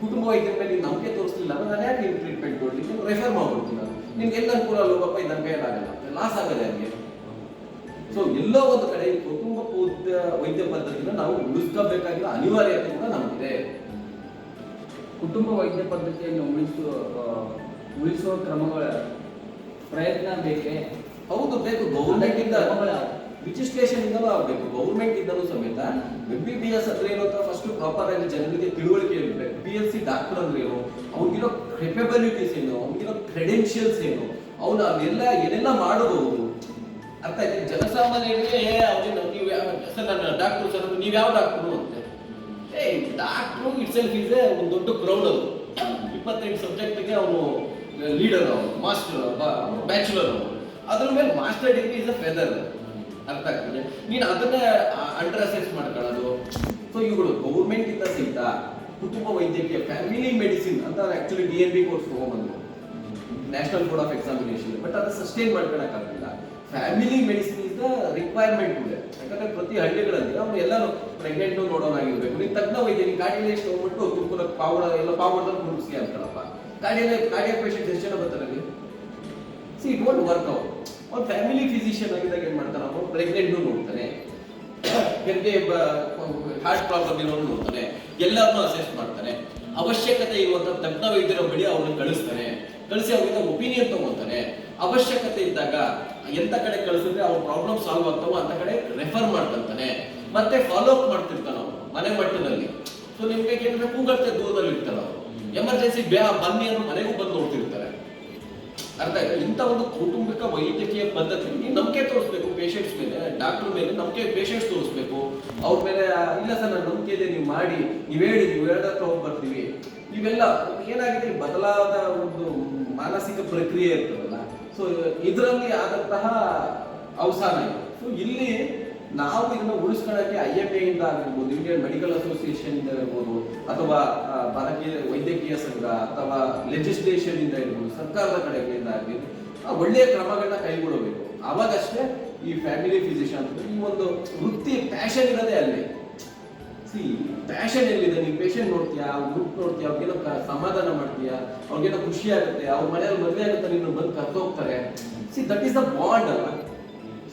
ಕುಟುಂಬ ವೈದ್ಯರ ಮೇಲೆ ನೀನು ನಂಬಿಕೆ ತೋರಿಸಲಿಲ್ಲ, ಅಂದ್ರೆ ನಾನು ಯಾಕೆ ನೀವು ಟ್ರೀಟ್ಮೆಂಟ್ ಕೊಡ್ಲಿಕ್ಕೆ? ನೀವು ರೆಫರ್ ಮಾಡ್ಬಿಡ್ತೀನಿ ನಾನು ನಿಮ್ಗೆ ಎಲ್ಲ ಅನುಕೂಲ ಅಲ್ವಪ್ಪ ಇದು ನಂಬಿಕೆ ಆಗಲ್ಲ. ಲಾಸ್ ಆಗಲ್ಲ ಹಂಗೆ. ಸೊ ಎಲ್ಲೋ ಒಂದು ಕಡೆ ಕುಟುಂಬ ವೈದ್ಯ ಪದ್ಧತಿನ ನಾವು ಉಳಿಸ್ಕೋಬೇಕಾಗಿರೋ ಅನಿವಾರ್ಯತೆ ಕೂಡ ನಮಗಿದೆ. ಕುಟುಂಬ ವೈದ್ಯ ಪದ್ಧತಿಯನ್ನು ಉಳಿಸುವ ಉಳಿಸುವ ಕ್ರಮಗಳ ಪ್ರಯತ್ನ ಬೇಕೇ? ಹೌದು ಬೇಕು. ಗೌರ್ಮೆಂಟ್ ಇಂದ? ರಿಜಿಸ್ಟ್ರೇಷನ್ ಇಂದಲೂ ಆಗಬೇಕು. ಗೌರ್ಮೆಂಟ್ ಇಂದಲೂ ಸಮೇತ ಎಂ ಬಿ ಬಿ ಎಸ್ ಅಂದ್ರೆ ಏನು ಅಂತ ಫಸ್ಟ್ ಪ್ರಾಪರ್ ಆಗಿ ಜನರಿಗೆ ತಿಳುವಳಿಕೆ ಇರಬೇಕು ಪಿ ಎಸ್ ಸಿ ಡಾಕ್ಟರ್ ಅಂದ್ರೆ ಏನು? ಅವ್ನಿಗಿರೋ ಕೆಪಬಿಲಿಟೀಸ್ ಏನು? ಅವ್ನಿಗಿರೋ ಕ್ರೆಡೆನ್ಷಿಯಲ್ಸ್ ಏನು? ಅವನು ಅದೆಲ್ಲ ಏನೆಲ್ಲ ಮಾಡಬಹುದು? ಅರ್ಥ ಆಯ್ತು? ಜನಸಾಮಾನ್ಯರಿಗೆ ನೀವು ಯಾವ ಸರ್ ನನ್ನ ಡಾಕ್ಟರ್ ಸರ್ ನೀವು ಯಾವ doctor doctor itself is ಒಂದು ದೊಡ್ಡ ಕ್ರೌಡ್ ಅದು. ಇಪ್ಪತ್ತೆಂಟು ಸಬ್ಜೆಕ್ಟ್ಗೆ ಅವನು ಲೀಡರ್ ಅವನು ಮಾಸ್ಟರ್ ಬ್ಯಾಚುಲರ್ ಅವನು. ಅದ್ರ ಮೇಲೆ master degree is a feather ಅರ್ಥ ಆಗ್ತದೆ? ನೀನು ಅದನ್ನ ಅಂಡರ್ ಅಸೆಸ್ ಮಾಡ್ಕೊಳ್ಳೋದು. ಸೊ ಇವುಗಳು ಗೌರ್ಮೆಂಟ್ ಇಂದ ಸಹಿತ ಕುಟುಂಬ ವೈದ್ಯಕೀಯ ಫ್ಯಾಮಿಲಿ ಮೆಡಿಸಿನ್ ಅಂತ actually D N B course ತಗೊಂಡ್ಬಂದ್ರು national board of examination but ಅದು sustain ಮಾಡ್ಕೊಳಕ್ಕಾಗಲಿಲ್ಲ. Family medicine is the requirement ಇದೆ. ಯಾಕಂದ್ರೆ ಪ್ರತಿ ಹಳ್ಳಿಗಳಲ್ಲಿ ಅವ್ರು ಎಲ್ಲರೂ ಪ್ರೆಗ್ನೆಂಟ್ ನೋಡೋನಾಗಿರ್ಬೇಕು. ನೀನು ತಜ್ಞ ವೈದ್ಯರಿ ಗಾಡಿಯಲ್ಲಿ ಎಷ್ಟು ಹೋಗ್ಬಿಟ್ಟು ತುಮಕೂರ ಪಾವಡ, ಎಲ್ಲ ಪಾವಡದಲ್ಲಿ ಕುಡಿಸಿ ಅಂತಾರಪ್ಪ. ಗಾಡಿಯಲ್ಲಿ ಕಾರ್ಡಿಯಕ್ ಪೇಷಂಟ್ ಎಷ್ಟು ಜನ ಬರ್ತಾರೆ see it want work out ಅವ್ನು ಫ್ಯಾಮಿಲಿ ಫಿಸಿಷಿಯನ್ ಆಗಿದ್ದಾಗ ಏನ್ ಮಾಡ್ತಾರೆ? ಅವ್ರು ಪ್ರೆಗ್ನೆಂಟ್ ನೋಡ್ತಾನೆ ಹೆರಿಗೆ ಹಾರ್ಟ್ ಪ್ರಾಬ್ಲಮ್ ಇರೋನು ನೋಡ್ತಾನೆ ಎಲ್ಲರನ್ನೂ ಅಸೆಸ್ ಮಾಡ್ತಾನೆ ಅವಶ್ಯಕತೆ ಇರುವಂತ ತಜ್ಞ ವೈದ್ಯರ ಬಳಿ ಅವ್ರನ್ನ ಕಳಿಸ್ತಾನೆ ಕಳಿಸಿ ಅವ್ರಿಂದ ಒಪಿನಿಯನ್ ತಗೊಳ್ತಾನೆ ಅವಶ್ಯಕತೆ ಇದ್ದಾಗ ಎಂತ ಕಡೆ ಕಳಿಸಿದ್ರೆ ಅವ್ರ ಪ್ರಾಬ್ಲಮ್ ಸಾಲ್ವ್ ಆಗ್ತಾವೋ ಅಂತ ಕಡೆ ರೆಫರ್ ಮಾಡ್ತಂತಾನೆ ಮತ್ತೆ ಫಾಲೋ ಅಪ್ ಮಾಡ್ತಿರ್ತಾನೆ ಮನೆ ಮಟ್ಟದಲ್ಲಿ ಸೊ ನಿಮ್ಗೆ ಏನಂದ್ರೆ ಕೂಗಟ್ಟೆ ದೂರದಲ್ಲಿ ಇರ್ತಾರೆ ಅವರು ಎಮರ್ಜೆನ್ಸಿ ಬೇ ಬನ್ನಿ ಅನ್ನೋ ಮನೆಗೂ ಬಂದು ನೋಡ್ತಿರ್ತಾರೆ. ಅರ್ಥ ಆಯ್ತಾ? ಇಂಥ ಒಂದು ಕೌಟುಂಬಿಕ ವೈದ್ಯಕೀಯ ಪದ್ಧತಿ ನೀವು ನಂಬಿಕೆ ತೋರಿಸ್ಬೇಕು ಪೇಷಂಟ್ಸ್ ಮೇಲೆ ಡಾಕ್ಟರ್ ಮೇಲೆ ನಂಬಿಕೆ ಪೇಷಂಟ್ಸ್ ತೋರಿಸ್ಬೇಕು. ಅವ್ರ ಮೇಲೆ ಇಲ್ಲ ಸರ್ ನನ್ನ ನಂಬಿಕೆ ಇದೆ ನೀವು ಮಾಡಿ ನೀವು ಹೇಳಿ ನೀವು ಹೇಳ್ದತ್ರ ಹೋಗಿ ಬರ್ತೀವಿ. ಇವೆಲ್ಲ ಏನಾಗಿದೆ? ಬದಲಾದ ಒಂದು ಮಾನಸಿಕ ಪ್ರಕ್ರಿಯೆ ಇರ್ತದಲ್ಲ ಸೊ ಇದರಲ್ಲಿ ಆದಂತಹ ಅವಸಾನ ಇದೆ. ಸೊ ಇಲ್ಲಿ ನಾವು ಇದನ್ನ ಉಳಿಸ್ಕೊಳ್ಳೋಕೆ ಐ ಎಫ್ ಇಂದ ಆಗಿರ್ಬೋದು ಇಂಡಿಯನ್ ಮೆಡಿಕಲ್ ಅಸೋಸಿಯೇಷನ್ ಇಂದ ಇರ್ಬೋದು, ಅಥವಾ ಭಾರತೀಯ ವೈದ್ಯಕೀಯ ಸಂಘ, ಅಥವಾ ಲೆಜಿಸ್ಲೇಷನ್ ಇಂದ ಇರ್ಬೋದು, ಸರ್ಕಾರದ ಕಡೆಗಳಿಂದ ಆಗಲಿ ಒಳ್ಳೆಯ ಕ್ರಮಗಳನ್ನ ಕೈಗೊಳ್ಳಬೇಕು. ಅವಾಗಷ್ಟೇ ಈ ಫ್ಯಾಮಿಲಿ ಫಿಸಿಷಿಯನ್ ಈ ಒಂದು ವೃತ್ತಿ ಪ್ಯಾಷನ್ ಇರೋದೇ ಅಲ್ಲಿ. ಸಿ ಪ್ಯಾಷನ್ ಎಲ್ಲಿದೆ? ನೀವು ಪೇಷಂಟ್ ನೋಡ್ತೀಯಾ? ಗ್ರೂಪ್ ನೋಡ್ತೀಯಾ? ಅವ್ರಿಗೇನೋ ಕ- ಸಮಾಧಾನ ಮಾಡ್ತೀಯಾ? ಅವ್ರಿಗೇನೋ ಖುಷಿ ಆಗುತ್ತೆ. ಅವ್ರ ಮನೆಯಲ್ಲಿ ಮದುವೆ ಆಗುತ್ತೆ, ನೀನು ಬಂದು ಕರ್ದು ಹೋಗ್ತಾರೆ see that is the bond ಅಲ್ಲ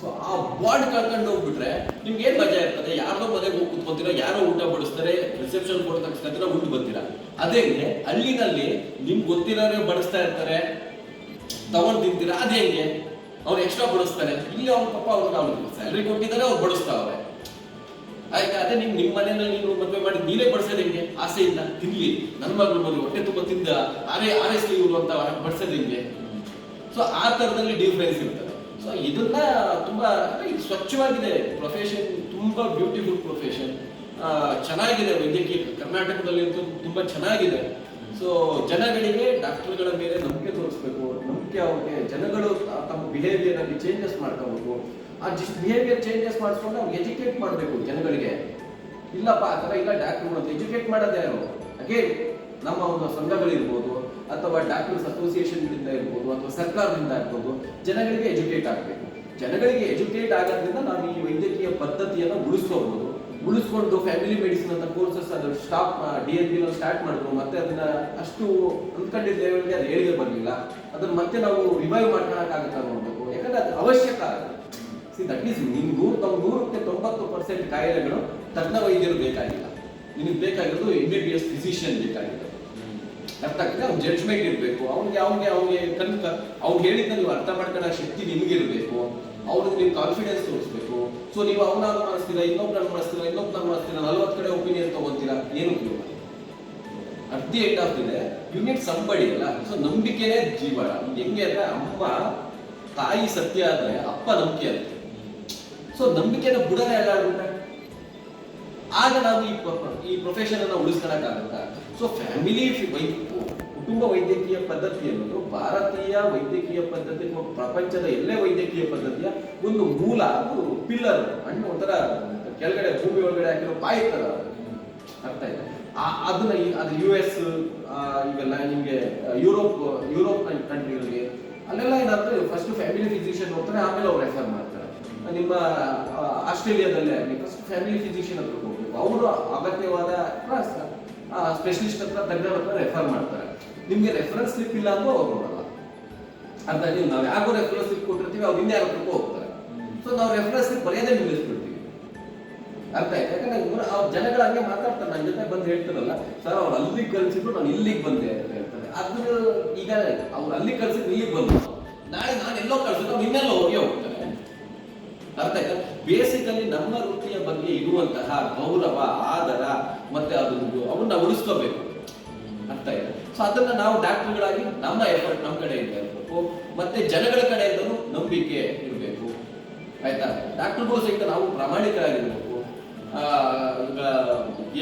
ಸೊ ಆ ಬಾಂಡ್ ಕಳ್ಕೊಂಡು ಹೋಗ್ಬಿಟ್ರೆ ನಿಮ್ಗೆ ಏನ್ ಮಜಾ ಇರ್ತದೆ? ಯಾರೋ ಮನೆಗೆ ಹೋಗಿ ಕುತ್ಕೊಂತೀರಾ? ಯಾರೋ ಊಟ ಬಡಿಸ್ತಾರೆ ರಿಸೆಪ್ಷನ್ ಕೊಟ್ಟ ತಕ್ಷಣ ಊಟ ಬರ್ತೀರಾ ಅದೇ ಹಳ್ಳಿನಲ್ಲಿ ನಿಮ್ಗೆ ಗೊತ್ತಿರೋರೇ ಬಡಿಸ್ತಾ ಇರ್ತಾರೆ. ತಗೊಂಡು ತಿಂತೀರಾ? ಅದೇ ಹೆಂಗೆ? ಅವ್ರು ಎಕ್ಸ್ಟ್ರಾ ಬಡಿಸ್ತಾರೆ. ಇಲ್ಲಿ, ಅವ್ರ ಪಾಪ ಅವ್ರಿಗೆ ಅವ್ರಿಗೆ ಸ್ಯಾಲ್ರಿ ಕೊಟ್ಟಿದ್ದಾರೆ, ಅವ್ರು ಬಡಿಸ್ತಾವ್ರೆ. ಆಯ್ತಾ ಅದೇ ನಿಮ್ ನಿಮ್ಮ ಮನೆಯಲ್ಲಿ ನೀನು ಮದುವೆ ಮಾಡಿ ನೀನೇ ಬಡಿಸೋದು ಹೆಂಗೆ? ಇಲ್ಲ. ತಿನ್ಲಿ. ನನ್ನ ಮಗಳು ಮದುವೆ, ಹೊಟ್ಟೆ ತುಂಬ ತಿಂದ ಆರೇ ಆರೈಸ್ಲಿ ಇವರು ಅಂತ ಬಡಿಸೋದು ಹೆಂಗೆ? ಸೊ ಆ ತರದಲ್ಲಿ ಡಿಫ್ರೆನ್ಸ್ ಇರ್ತದೆ. ಸೊ ಇದನ್ನ ತುಂಬಾ ಸ್ವಚ್ಛವಾಗಿದೆ. ಪ್ರೊಫೆಷನ್ ತುಂಬಾ ಬ್ಯೂಟಿಫುಲ್ ಪ್ರೊಫೆಷನ್ ಚೆನ್ನಾಗಿದೆ. ವೈದ್ಯಕೀಯ ಕರ್ನಾಟಕದಲ್ಲಿ ಅಂತೂ ತುಂಬಾ ಚೆನ್ನಾಗಿದೆ. ಸೊ ಜನಗಳಿಗೆ ಡಾಕ್ಟರ್ಗಳ ಮೇಲೆ ನಂಬಿಕೆ ತೋರಿಸ್ಬೇಕು. ನಂಬಿಕೆ ಅವ್ರಿಗೆ ಜನಗಳು ತಮ್ಮ ಬಿಹೇವಿಯರ್ ಅಲ್ಲಿ ಚೇಂಜಸ್ ಮಾಡ್ಕೋಬೇಕು. ಆ ಬಿಹೇವಿಯರ್ ಚೇಂಜಸ್ ಮಾಡಿಸ್ಕೊಂಡು ಅವ್ರು ಎಜುಕೇಟ್ ಮಾಡಬೇಕು ಜನಗಳಿಗೆ. ಇಲ್ಲಪ್ಪ, ಆ ಥರ ಇಲ್ಲ ಡಾಕ್ಟರ್ ಅಂತ ಎಜುಕೇಟ್ ಮಾಡೋದೇ ಯಾರು? ಅಗೇನ್ ನಮ್ಮ ಒಂದು ಸಂಘಗಳಿರ್ಬೋದು, ಅಥವಾ ಡಾಕ್ಟರ್ಸ್ ಅಸೋಸಿಯೇಷನ್ಗಳಿಂದ ಇರ್ಬೋದು, ಅಥವಾ ಸರ್ಕಾರದಿಂದ ಆಗ್ಬೋದು ಜನಗಳಿಗೆ ಎಜುಕೇಟ್ ಆಗಬೇಕು. ಜನಗಳಿಗೆ ಎಜುಕೇಟ್ ಆಗೋದ್ರಿಂದ ನಾವು ಈ ವೈದ್ಯಕೀಯ ಪದ್ಧತಿಯನ್ನು ಉಳಿಸ್ಕೋಬಹುದು ಉಳಿಸ್ಕೊಂಡು ಫ್ಯಾಮಿಲಿ ಮೆಡಿಸಿನ್ ಅಂತ ಕೋರ್ಸಸ್ ಅದು ಸ್ಟಾಪ್ ಡಿ ಎನ್ ಪಿನ ಸ್ಟಾರ್ಟ್ ಮಾಡಿದ್ರು, ಮತ್ತೆ ಅದನ್ನ ಅಷ್ಟು ಅಂದ್ಕೊಂಡಿದ್ದ ಲೆವೆಲ್ಗೆ ಅದು ಹೇಳಿದ್ರೆ ಬರಲಿಲ್ಲ. ಅದನ್ನ ಮತ್ತೆ ನಾವು ರಿವೈವ್ ಮಾಡ್ಕೊಳಕ್ಕಾಗುತ್ತಾ ನೋಡ್ಬೇಕು. ಯಾಕಂದ್ರೆ ಅದು ಅವಶ್ಯಕ ಸಿ ದಟ್ ಮೀನ್ಸ್ ನಿಮ್ ನೂರು ನೂರಕ್ಕೆ ತೊಂಬತ್ತು ಪರ್ಸೆಂಟ್ ಕಾಯಿಲೆಗಳು ತಜ್ಞ ವೈದ್ಯರು ಬೇಕಾಗಿಲ್ಲ. ನಿನಗೆ ಬೇಕಾಗಿರೋದು M B B S physician ಬೇಕಾಗಿರೋದು. ಅರ್ಥ ಆಗ್ತದೆ ಅವ್ನ ಜಡ್ಜ್ಮೆಂಟ್ ಇರಬೇಕು. ಅವ್ನಿಗೆ ಅವ್ನಿಗೆ ಅವ್ನಿಗೆ ಕನ್ಕ ಅವ್ನು ಹೇಳಿದ್ದ ನೀವು ಅರ್ಥ ಮಾಡ್ಕೊಳ್ಳೋ ಶಕ್ತಿ ನಿಮಗಿರಬೇಕು. ಅವ್ರಿಗೆ ನೀವು ಕಾನ್ಫಿಡೆನ್ಸ್ ತೋರಿಸ್ಬೇಕು. ಸೊ ನೀವು ಅವನ ಮಾಡಿಸ್ತೀರಾ ಇನ್ನೊಬ್ಬನ ಮಾಡಿಸ್ತೀರಾ ಇನ್ನೊಬ್ನ ಮಾಡಿಸ್ತೀರಾ, ನಲ್ವತ್ತು ಕಡೆ ಒಪಿನಿಯನ್ ತಗೊಂತೀರಾ, ಏನು ಉಪಯೋಗ at the end of somebody ಅಲ್ಲ? ಸೊ ನಂಬಿಕೆನೇ ಜೀವನ ಹೆಂಗೆ ಅಂದ್ರೆ, ಅಮ್ಮ ತಾಯಿ ಸತ್ಯ ಆದರೆ ಅಪ್ಪ ನಂಬಿಕೆ ಅಂತ. ಸೊ ನಂಬಿಕೆನ ಎಲ್ಲ ಆಗುತ್ತೆ ಆಗ ನಾವು ಈ ಈ ಪ್ರೊಫೆಷನ್ ಅನ್ನ ಉಳಿಸ್ಕೊಳಕ್ಕಾಗತ್ತಾ ಸೊ ಫ್ಯಾಮಿಲಿ ಕುಟುಂಬ ವೈದ್ಯಕೀಯ ಪದ್ಧತಿ ಅನ್ನೋದು ಭಾರತೀಯ ವೈದ್ಯಕೀಯ ಪದ್ಧತಿ ಪ್ರಪಂಚದ ಎಲ್ಲೇ ವೈದ್ಯಕೀಯ ಪದ್ಧತಿಯ ಒಂದು ಮೂಲ ಒಂದು ಪಿಲ್ಲರ್ ಹಣ್ಣು ಒಂಥರ ಕೆಳಗಡೆ ಭೂಮಿ ಒಳಗಡೆ ಹಾಕಿರೋ ಪಾಯಿ ತರ ಅರ್ಥ ಇದೆ. ಅದನ್ನ ಅದು ಯು ಎಸ್ ಇವೆಲ್ಲ ನಿಮ್ಗೆ ಯುರೋಪ್ ಯುರೋಪ್ ಕಂಟ್ರಿಗಳಿಗೆ ಅಲ್ಲೆಲ್ಲ ಏನಾದ್ರೆ ಫಸ್ಟ್ ಫ್ಯಾಮಿಲಿ ಫಿಸಿಷಿಯನ್ ಹೋಗ್ತಾರೆ ಆಮೇಲೆ ಅವ್ರು ರೆಫರ್ ಮಾಡ್ತಾರೆ. ನಿಮ್ಮ ಆಸ್ಟ್ರೇಲಿಯಾದಲ್ಲೇ ಆಗಲಿ ಫಸ್ಟ್ ಫ್ಯಾಮಿಲಿ ಫಿಸಿಷಿಯನ್ ಹತ್ರ ಹೋಗ್ಬೇಕು. ಅವರು ಅಗತ್ಯವಾದ ಸ್ಪೆಷಲಿಸ್ಟ್ ಹತ್ರ, ತಜ್ಞರ ಹತ್ರ ರೆಫರ್ ಮಾಡ್ತಾರೆ. ನಿಮಗೆ ರೆಫರೆನ್ಸ್ ಸ್ಲಿಪ್ ಇಲ್ಲ ಅಂದ್ರೆ ಅವ್ರು ನೋಡಲ್ಲ ಅಂತ ನೀವು ನಾವು ಯಾಕೋ ರೆಫರೆನ್ಸ್ ಸ್ಲಿಪ್ ಕೊಟ್ಟಿರ್ತೀವಿ, ಅವ್ರು ಇನ್ನೇ ಹತ್ರಕ್ಕೂ ಹೋಗ್ತಾರೆ. ಸೊ ನಾವು ರೆಫರೆನ್ಸ್ ಸ್ಲಿಪ್ ಬರೆಯೋದೇ ನಿಲ್ಲಿಸ್ಬಿಡ್ತೀವಿ. ಅರ್ಥ ಆಯ್ತು? ಯಾಕಂದ್ರೆ ಅವ್ರ ಜನಗಳು ಹಂಗೆ ಮಾತಾಡ್ತಾರೆ. ನನ್ನ ಜೊತೆ ಬಂದು ಹೇಳ್ತಾರಲ್ಲ, ಸರ್, ಅವ್ರು ಅಲ್ಲಿಗೆ ಕಲಿಸಿದ್ರು ನಾನು ಇಲ್ಲಿಗೆ ಬಂದೆ ಅಂತ ಹೇಳ್ತಾರೆ. ಅದು ಈಗ, ಅವ್ರು ಅಲ್ಲಿ ಕಳ್ಸಿದ್ರು ಇಲ್ಲಿಗೆ ಬಂದು ನಾಳೆ ನಾನು ಎಲ್ಲೋ ಕಳ್ಸಿದ್ರು ನಿನ್ನೆಲ್ಲ ಇನ್ನೆಲ್ಲೋ ಹೋಗಿ ಅರ್ಥ ಆಯ್ತಾ? ಬೇಸಿಕಲಿ ನಮ್ಮ ವೃತ್ತಿಯ ಬಗ್ಗೆ ಇರುವಂತಹ ಗೌರವ, ಆದರ, ಮತ್ತೆ ಅದೊಂದು ಅವನ್ನ ಉಳಿಸ್ಕೋಬೇಕು. ಅರ್ಥ ಆಯ್ತಾ? ಸೊ ಅದನ್ನ ನಾವು ಡಾಕ್ಟರ್ಗಳಾಗಿ ನಮ್ಮ ಎಫರ್ಟ್ ನಮ್ಮ ಕಡೆಯಿಂದ ಇರಬೇಕು. ಮತ್ತೆ ಜನಗಳ ಕಡೆಯಿಂದಲೂ ನಂಬಿಕೆ ಇರಬೇಕು. ಆಯ್ತಾ? ಡಾಕ್ಟರ್ಗಳು ಸಹಿತ ನಾವು ಪ್ರಾಮಾಣಿಕರಾಗಿರ್ಬೇಕು.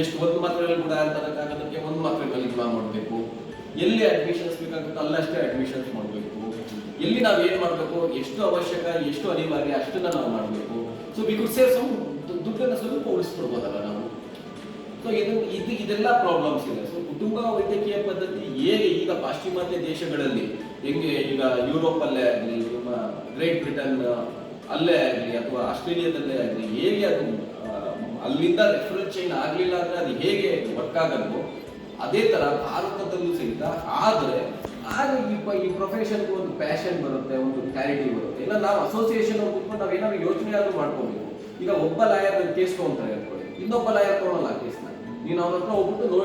ಎಷ್ಟು ಒಂದು ಮಾತ್ರೆಗಳು ಕೂಡ ಅಂತ ಒಂದು ಮಾತ್ರೆಗಳಲ್ಲಿ ಜೀವ ಮಾಡಬೇಕು ಎಲ್ಲಿ ಅಡ್ಮಿಷನ್ಸ್ ಬೇಕಾಗುತ್ತೋ ಅಲ್ಲಷ್ಟೇ ಅಡ್ಮಿಷನ್ಸ್ ಮಾಡಬೇಕು. ಎಲ್ಲಿ ನಾವು ಏನ್ ಮಾಡಬೇಕು? ಎಷ್ಟು ಅವಶ್ಯಕ, ಎಷ್ಟು ಅನಿವಾರ್ಯ, ಅಷ್ಟನ್ನ ನಾವು ಮಾಡಬೇಕು. So we could save some ದುಡ್ಡನ್ನು ಸ್ವಲ್ಪ ಉಳಿಸ್ಕೊಡ್ಬೋದಲ್ಲ ನಾವು. ಸೊ ಇದು ಇದು, ಇದೆಲ್ಲ ಪ್ರಾಬ್ಲಮ್ಸ್ ಇದೆ. ಸೊ ಕುಟುಂಬ ವೈದ್ಯಕೀಯ ಪದ್ಧತಿ ಹೇಗೆ ಈಗ ಪಾಶ್ಚಿಮಾತ್ಯ ದೇಶಗಳಲ್ಲಿ, ಹೆಂಗೆ ಈಗ ಯುರೋಪ್ ಅಲ್ಲೇ ಆಗಲಿ, ನಮ್ಮ ಗ್ರೇಟ್ ಬ್ರಿಟನ್ ಅಲ್ಲೇ ಆಗಲಿ ಅಥವಾ ಆಸ್ಟ್ರೇಲಿಯಾದಲ್ಲೇ ಆಗಲಿ, ಹೇಗೆ ಅದು ಅಲ್ಲಿಂದ ರೆಫರೆನ್ಸ್ ಚೈನ್ ಆಗಲಿಲ್ಲ ಅಂದ್ರೆ ಅದು ಹೇಗೆ ವರ್ಕ್ ಆಗಲ್ವೋ, ಅದೇ ತರ ಭಾರತದಲ್ಲೂ ಸಹಿತ, ಆದ್ರೆ ಆಗ ಈ ಈ ಪ್ರೊಫೆಷನ್ಗೆ ಒಂದು ಪ್ಯಾಷನ್ ಬರುತ್ತೆ, ಒಂದು ಕ್ಲಾರಿಟಿ ಬರುತ್ತೆ. ಇಲ್ಲ, ನಾವು ಅಸೋಸಿಯೇಷನ್ ಕುತ್ಕೊಂಡು ನಾವು ಏನಾದ್ರು ಯೋಚನೆ ಆದ್ರೂ ಮಾಡ್ಕೋಬೇಕು. ಈಗ ಒಬ್ಬ ಲಾಯರ್ ಕೇಸ್ ತಗೊಂತಾರೆ ಅನ್ಕೊಳ್ಳಿ. ಇನ್ನೊಬ್ಬ ಲಾಯರ್ ತಗೊಳಲ್ಲ ಕೇಸ್ನ ನೀನು ಅವ್ರ ಹತ್ರ ಹೋಗ್ಬಿಟ್ಟು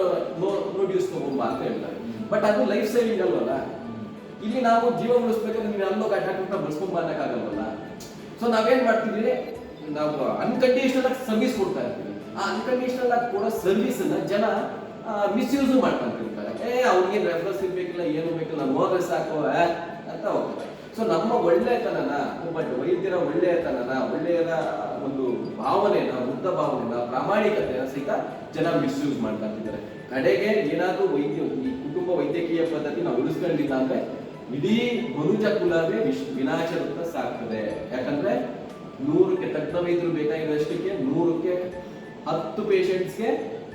ನೋ ನೋಟಿಸ್ ತಗೊಂಬ ಅಂತ ಹೇಳ್ತಾರೆ. ಬಟ್ ಅದು ಲೈಫ್ ಸೇವಿಂಗ್ ಅಲ್ವಲ್ಲ? ಇಲ್ಲಿ ನಾವು ಜೀವ ನೀವು ಅಲ್ಲೋ ಡಾಕ್ಟರ್ ಬಳಸ್ಕೊಂಡ್ ಅನ್ನಕ್ಕಾಗಲ್ವಲ್ಲ ಸೊ ನಾವೇನ್ ಮಾಡ್ತೀವಿ? ನಾವು ಅನ್ಕಂಡೀಷನಲ್ ಆಗಿ ಸರ್ವಿಸ್ ಕೊಡ್ತಾ ಇರ್ತೀವಿ. ಆ ಅನ್ಕಂಡೀಷನಲ್ ಆಗಿ ಕೊಡೋ ಸರ್ವಿಸ್ ಜನ ಮಿಸ್ಯೂಸ್ ಮಾಡ್ಕೊಂತಿರ್ತಾರೆ ಏ, ಅವ್ರಿಗೆ ರೆಫರೆನ್ಸ್ ಇರ್ಬೇಕಿಲ್ಲ, ಏನು ಬೇಕಿಲ್ಲ, ನೋಡ್ರೆ ಸಾಕು ಅಂತ ಹೋಗ್ತಾರೆ. ಸೊ ನಮ್ಮ ಒಳ್ಳೆತನನ, ಒಬ್ಬ ವೈದ್ಯರ ಒಳ್ಳೆಯತನನ ಒಳ್ಳೆಯದ ಒಂದು ಭಾವನೆನ ವೃದ್ಧ ಭಾವನೆನ, ಪ್ರಾಮಾಣಿಕತೆನ ಸಹಿತ ಜನ ಮಿಸ್ಯೂಸ್ ಮಾಡ್ತಾ ಇದ್ದಾರೆ ಕಡೆಗೆ ಏನಾದ್ರೂ ವೈದ್ಯ, ಈ ಕುಟುಂಬ ವೈದ್ಯಕೀಯ ಪದ್ಧತಿ ನಾವು ಉಳಿಸ್ಕೊಂಡಿಲ್ಲ ಅಂದ್ರೆ, ಇಡೀ ಮನುಜ ಕುಲವೇ ವಿಶ್, ವಿನಾಶದತ್ತ ಸಾಕ್ತದೆ ಯಾಕಂದ್ರೆ, ನೂರಕ್ಕೆ ತಜ್ಞ ವೈದ್ಯರು ಬೇಕಾಗಿರೋಷ್ಟಕ್ಕೆ ನೂರಕ್ಕೆ ಹತ್ತು ಪೇಷಂಟ್ಸ್ಗೆ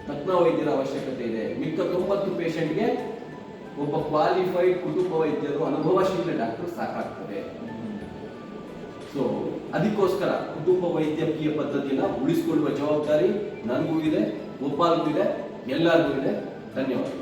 ತಜ್ಞ ವೈದ್ಯರ ಅವಶ್ಯಕತೆ ಇದೆ. ಮಿಕ್ಕ ತೊಂಬತ್ತು ಪೇಷಂಟ್ಗೆ ಒಬ್ಬ ಕ್ವಾಲಿಫೈಡ್ ಕುಟುಂಬ ವೈದ್ಯರು, ಅನುಭವಶೀಲ ಡಾಕ್ಟರ್ ಸಾಕಾಗ್ತದೆ. ಸೊ ಅದಕ್ಕೋಸ್ಕರ ಕುಟುಂಬ ವೈದ್ಯಕೀಯ ಪದ್ಧತಿಯನ್ನು ಉಳಿಸಿಕೊಳ್ಳುವ ಜವಾಬ್ದಾರಿ ನನಗೂ ಇದೆ ಗೋಪಾಲ್ಗೂ ಇದೆ, ಎಲ್ಲರಿಗೂ ಇದೆ. ಧನ್ಯವಾದಗಳು.